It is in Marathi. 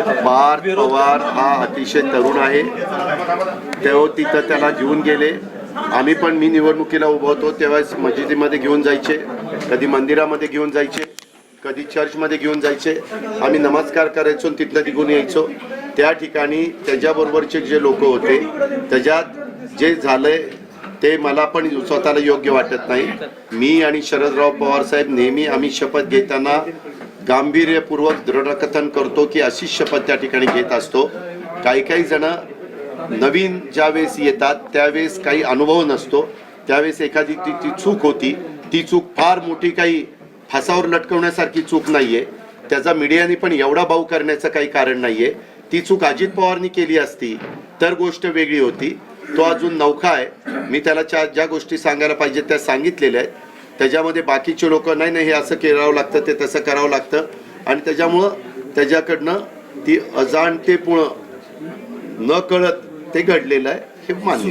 पार्थ पवार हा अतिशय तरुण आहे. तेव्हा तिथं त्याला घेऊन गेले. आम्ही पण मी निवडणुकीला उभं होतो. तेव्हा मस्जिदीमध्ये घेऊन जायचे. कधी मंदिरामध्ये घेऊन जायचे. कधी चर्चमध्ये घेऊन जायचे. आम्ही नमस्कार करायचो तिथनं निघून यायचो. त्या ठिकाणी त्याच्याबरोबरचे जे लोक होते त्याच्यात जे झालंय ते मला पण स्वतःला योग्य वाटत नाही. मी आणि शरदराव पवार साहेब नेहमी आम्ही शपथ घेताना गांभीर्यपूर्वक दृढकथन करतो की अशीच शपथ त्या ठिकाणी घेत असतो. काही काही जण नवीन ज्यावेळेस येतात त्यावेळेस काही अनुभव नसतो. त्यावेळेस एखादी ती ती चूक होती. ती चूक फार मोठी काही फासावर लटकवण्यासारखी चूक नाही आहे त्याचा मीडियाने पण एवढा भाऊ करण्याचं काही कारण नाही आहे ती चूक अजित पवारनी केली असती तर गोष्ट वेगळी होती. तो अजून नौखा आहे. मी त्याला ज्या ज्या गोष्टी सांगायला पाहिजे त्या सांगितलेल्या आहेत. त्याच्यामध्ये बाकीचे लोक नाही नाही हे असं करावं लागतं ते तसं करावं लागतं. आणि त्याच्यामुळं त्याच्याकडनं ती अजाणतेपुळं न कळत ते घडलेलं आहे हे मान्य